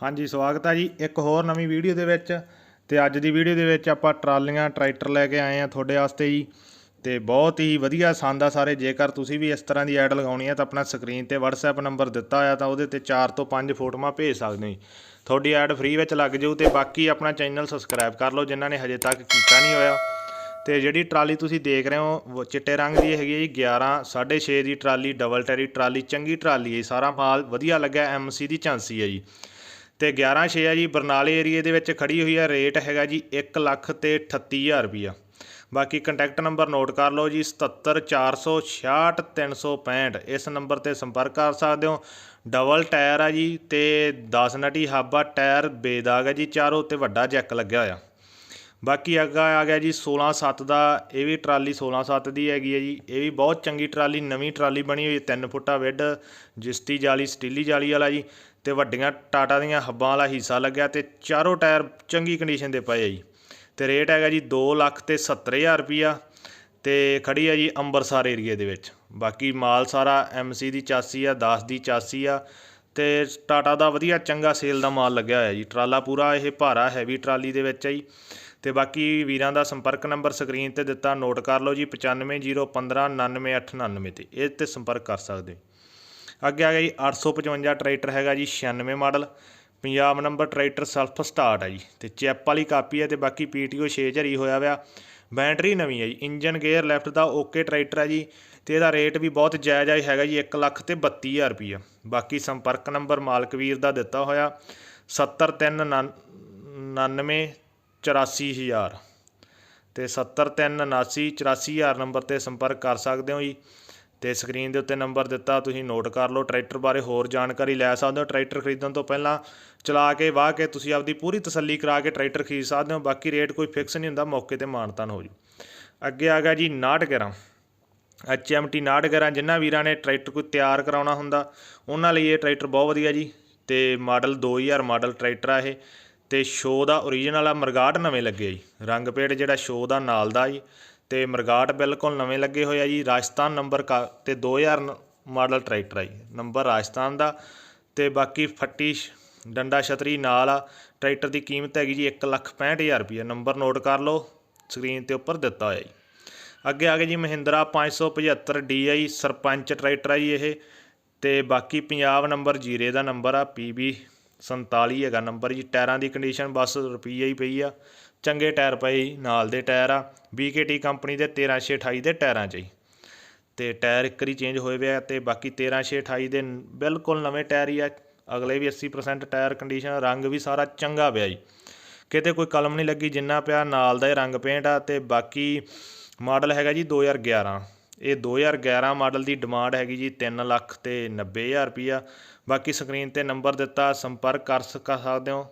ਹਾਂਜੀ, ਸਵਾਗਤ ਹੈ ਜੀ ਇੱਕ ਹੋਰ ਨਵੀਂ ਵੀਡੀਓ ਦੇ ਵਿੱਚ। ਤੇ ਅੱਜ ਦੀ ਵੀਡੀਓ ਦੇ ਵਿੱਚ ਆਪਾਂ ਟਰਾਲੀਆਂ, ਟਰੈਕਟਰ ਲੈ ਕੇ ਆਏ ਆ ਤੁਹਾਡੇ ਵਾਸਤੇ ਜੀ। ਤੇ ਬਹੁਤ ਹੀ ਵਧੀਆ ਸੰਦ ਆ ਸਾਰੇ। ਜੇਕਰ ਤੁਸੀਂ ਵੀ ਇਸ ਤਰ੍ਹਾਂ ਦੀ ਐਡ ਲਗਾਉਣੀ ਹੈ ਤਾਂ ਆਪਣਾ ਸਕਰੀਨ ਤੇ WhatsApp ਨੰਬਰ ਦਿੱਤਾ ਹੋਇਆ ਤਾਂ ਉਹਦੇ ਤੇ 4 ਤੋਂ 5 ਫੋਟੋਆਂ ਭੇਜ ਸਕਦੇ ਹੋ ਜੀ। ਤੁਹਾਡੀ ਐਡ ਫ੍ਰੀ ਵਿੱਚ ਲੱਗ ਜਾਊ ਤੇ ਬਾਕੀ ਆਪਣਾ ਚੈਨਲ ਸਬਸਕ੍ਰਾਈਬ ਕਰ ਲਓ ਜਿਨ੍ਹਾਂ ਨੇ ਹਜੇ ਤੱਕ ਕੀਤਾ ਨਹੀਂ ਹੋਇਆ। ਤੇ ਜਿਹੜੀ ਟਰਾਲੀ ਤੁਸੀਂ ਦੇਖ ਰਹੇ ਹੋ ਚਿੱਟੇ ਰੰਗ ਦੀ ਹੈਗੀ ਹੈ ਜੀ 11 6.5 ਦੀ ਟਰਾਲੀ, ਡਬਲ ਟੈਰੀ ਟਰਾਲੀ, ਚੰਗੀ ਟਰਾਲੀ ਹੈ ਜੀ। ਸਾਰਾ ਮਾਲ ਵਧੀਆ ਲੱਗਾ ਐਮਸੀ ਦੀ ਝਾਂਸੀ ਹੈ ਜੀ। ਤੇ 11 6 ਆ ਜੀ, ਬਰਨਾਲੇ ਏਰੀਏ ਦੇ ਵਿੱਚ ਖੜੀ ਹੋਈ ਆ, ਰੇਟ ਹੈਗਾ ਜੀ 1 ਲੱਖ ਤੇ 38000 ਰੁਪਿਆ ਬਾਕੀ ਕੰਟੈਕਟ ਨੰਬਰ ਨੋਟ ਕਰ ਲਓ ਜੀ 77466365 ਇਸ ਨੰਬਰ ਤੇ ਸੰਪਰਕ ਕਰ ਸਕਦੇ ਹੋ। ਡਬਲ ਟਾਇਰ ਆ ਜੀ ਤੇ 10 ਨਟੀ ਹਾਬਾ ਟਾਇਰ ਬੇਦਾਗ ਹੈ ਜੀ ਚਾਰੋਂ ਤੇ ਵੱਡਾ ਜੈਕ ਲੱਗਿਆ ਹੋਇਆ। ਬਾਕੀ ਅੱਗਾ ਆ ਗਿਆ ਜੀ 16 7 ਦਾ, ਇਹ ਵੀ ਟਰਾਲੀ 16 7 ਦੀ ਹੈਗੀ ਹੈ ਜੀ। ਇਹ ਵੀ ਬਹੁਤ ਚੰਗੀ ਟਰਾਲੀ, ਨਵੀਂ ਟਰਾਲੀ ਬਣੀ ਹੋਈ 3 ਫੁੱਟਾ ਵਿੱਡ ਜਿਸਤੀ ਜਾਲੀ, ਸਟੀਲੀ ਜਾਲੀ ਵਾਲਾ ਜੀ। ਤੇ ਵੱਡੀਆਂ ਟਾਟਾ ਦੀਆਂ ਹੱਬਾਂ ਵਾਲਾ ਹਿੱਸਾ ਲੱਗਿਆ ਤੇ ਚਾਰੋਂ ਟਾਇਰ ਚੰਗੀ ਕੰਡੀਸ਼ਨ ਦੇ ਪਏ ਆ ਜੀ। ਤੇ ਰੇਟ ਹੈਗਾ ਜੀ 2 ਲੱਖ ਤੇ 70000 ਰੁਪਿਆ ਤੇ ਖੜੀ ਆ ਜੀ ਅੰਬਰਸਰ ਏਰੀਏ ਦੇ ਵਿੱਚ। ਬਾਕੀ ਮਾਲ ਸਾਰਾ ਐਮਸੀ ਦੀ ਚਾਸੀ ਆ 10 ਦੀ ਚਾਸੀ ਆ ਤੇ ਟਾਟਾ ਦਾ ਵਧੀਆ ਚੰਗਾ ਸੇਲ ਦਾ ਮਾਲ ਲੱਗਿਆ ਹੋਇਆ ਜੀ। ਟਰਾਲਾ ਪੂਰਾ ਇਹ ਭਾਰਾ ਹੈਵੀ ਟਰਾਲੀ ਦੇ ਵਿੱਚ ਆ ਜੀ। ਤੇ ਬਾਕੀ ਵੀਰਾਂ ਦਾ ਸੰਪਰਕ ਨੰਬਰ ਸਕਰੀਨ ਤੇ ਦਿੱਤਾ ਨੋਟ ਕਰ ਲਓ ਜੀ 9501599899 ਤੇ। ਇਹ ਤੇ ਸੰਪਰਕ ਕਰ ਸਕਦੇ ਹੋ। ਅੱਗੇ ਆ ਗਿਆ ਜੀ 855 ਟਰੈਕਟਰ ਹੈਗਾ ਜੀ 96 model Punjab number tractor self start ਹੈ ਜੀ। ਤੇ ਚੈਪ ਵਾਲੀ ਕਾਪੀ ਹੈ ਤੇ ਬਾਕੀ ਪੀਟੀਓ 6 ਝਰੀ ਹੋਇਆ ਹੋਇਆ ਬੈਟਰੀ ਨਵੀਂ ਹੈ ਜੀ, ਇੰਜਨ ਗੇਅਰ ਲੈਫਟ ਦਾ ਓਕੇ ਟਰੈਕਟਰ ਹੈ ਜੀ। ਤੇ ਇਹਦਾ ਰੇਟ ਵੀ ਬਹੁਤ ਜਾਇਜ਼ ਹੈ ਹੈਗਾ ਜੀ 1 ਲੱਖ ਤੇ 32000 ਰੁਪਈਆ। ਬਾਕੀ ਸੰਪਰਕ ਨੰਬਰ ਮਾਲਕਵੀਰ ਦਾ ਦਿੱਤਾ ਹੋਇਆ 7399 84000 ਤੇ 7379 84000 ਨੰਬਰ ਤੇ ਸੰਪਰਕ ਕਰ ਸਕਦੇ ਹੋ ਜੀ। ਤੇ ਸਕਰੀਨ ਦੇ ਉੱਤੇ ਨੰਬਰ ਦਿੱਤਾ, ਤੁਸੀਂ ਨੋਟ ਕਰ ਲਓ, ਟਰੈਕਟਰ ਬਾਰੇ ਹੋਰ ਜਾਣਕਾਰੀ ਲੈ ਸਕਦੇ ਹੋ। ਟਰੈਕਟਰ ਖਰੀਦਣ ਤੋਂ ਪਹਿਲਾਂ ਚਲਾ ਕੇ, ਵਾਹ ਕੇ ਤੁਸੀਂ ਆਪਦੀ ਪੂਰੀ ਤਸੱਲੀ ਕਰਾ ਕੇ ਟਰੈਕਟਰ ਖਰੀਦ ਸਕਦੇ ਹੋ। ਬਾਕੀ ਰੇਟ ਕੋਈ ਫਿਕਸ ਨਹੀਂ ਹੁੰਦਾ, ਮੌਕੇ ਤੇ ਮਾਨਤਾਨ ਹੋ ਜੂ। ਅੱਗੇ ਆ ਗਿਆ ਜੀ 69 ਐਚਐਮਟੀ 69 ਜਿਨ੍ਹਾਂ ਵੀਰਾਂ ਨੇ ਟਰੈਕਟਰ ਕੋਈ ਤਿਆਰ ਕਰਾਉਣਾ ਹੁੰਦਾ, ਉਹਨਾਂ ਲਈ ਇਹ ਟਰੈਕਟਰ ਬਹੁਤ ਵਧੀਆ ਜੀ। ਤੇ ਮਾਡਲ 2000 ਮਾਡਲ ਟਰੈਕਟਰ ਆ ਇਹ। ਤੇ ਸ਼ੋ ਦਾ ਓਰੀਜਨਲ ਆ, ਮਰਗਾਟ ਨਵੇਂ ਲੱਗੇ ਜੀ। ਰੰਗ ਪੇੜ ਜਿਹੜਾ ਸ਼ੋ ਦਾ ਨਾਲ ਦਾ ਜੀ। ਤੇ ਮਰਗਾਟ ਬਿਲਕੁਲ ਨਵੇਂ ਲੱਗੇ ਹੋਏ ਆ ਜੀ। ਰਾਜਸਥਾਨ ਨੰਬਰ ਕਾ ਤੇ 2000 ਨ- ਮਾਡਲ ਟਰੈਕਟਰ ਆ ਜੀ। ਨੰਬਰ ਰਾਜਸਥਾਨ ਦਾ ਤੇ ਬਾਕੀ ਫੱਟੀ ਸ਼- ਡੰਡਾ ਛਤਰੀ ਨਾਲ ਆ। ਟਰੈਕਟਰ ਦੀ ਕੀਮਤ ਹੈਗੀ ਜੀ 165000 ਰੁਪਏ ਨੰਬਰ ਨੋਟ ਕਰ ਲਓ, ਸਕਰੀਨ ਤੇ ਉੱਪਰ ਦਿੱਤਾ ਹੋਇਆ ਜੀ। ਅੱਗੇ ਆ ਗਏ ਜੀ ਮਹਿੰਦਰਾ 575 DI ਸਰਪੰਚ ਟਰੈਕਟਰ ਆ ਜੀ ਇਹ ਤੇ ਬਾਕੀ ਪੰਜਾਬ ਨੰਬਰ ਜੀਰੇ ਦਾ ਨੰਬਰ ਆ PB 47 ਹੈਗਾ ਨੰਬਰ ਜੀ ਟਾਇਰਾਂ ਦੀ ਕੰਡੀਸ਼ਨ ਬਸ ਰੁਪਈਆ ਹੀ ਪਈ ਆ। ਚੰਗੇ ਟਾਇਰ ਪਏ ਜੀ, ਨਾਲ ਦੇ ਟਾਇਰ ਆ। BKT ਕੰਪਨੀ ਦੇ 13628 ਦੇ ਟਾਇਰਾਂ 'ਚ ਜੀ। ਤੇ ਟਾਇਰ ਇੱਕ ਵਾਰੀ ਚੇਂਜ ਹੋਏ ਵੇ ਆ ਤੇ ਬਾਕੀ 13628 ਦੇ ਬਿਲਕੁਲ ਨਵੇਂ ਟਾਇਰ ਹੀ ਆ। ਅਗਲੇ ਵੀ 80% ਟਾਇਰ ਕੰਡੀਸ਼ਨ ਰੰਗ ਵੀ ਸਾਰਾ ਚੰਗਾ ਪਿਆ ਜੀ। ਕਿਤੇ ਕੋਈ ਕਲਮ ਨਹੀਂ ਲੱਗੀ ਜਿੰਨਾ ਪਿਆ ਨਾਲ ਦਾ ਹੀ ਰੰਗ ਪੇਂਟ ਆ ਤੇ ਬਾਕੀ ਮਾਡਲ ਹੈਗਾ ਜੀ 2011 ਇਹ 2011 ਮਾਡਲ ਦੀ ਡਿਮਾਂਡ ਹੈਗੀ ਜੀ 3 ਲੱਖ ਤੇ 90000 ਰੁਪਈਆ। ਬਾਕੀ ਸਕਰੀਨ ਤੇ ਨੰਬਰ ਦਿੱਤਾ, ਸੰਪਰਕ ਕਰ ਸਕਦੇ ਹੋ।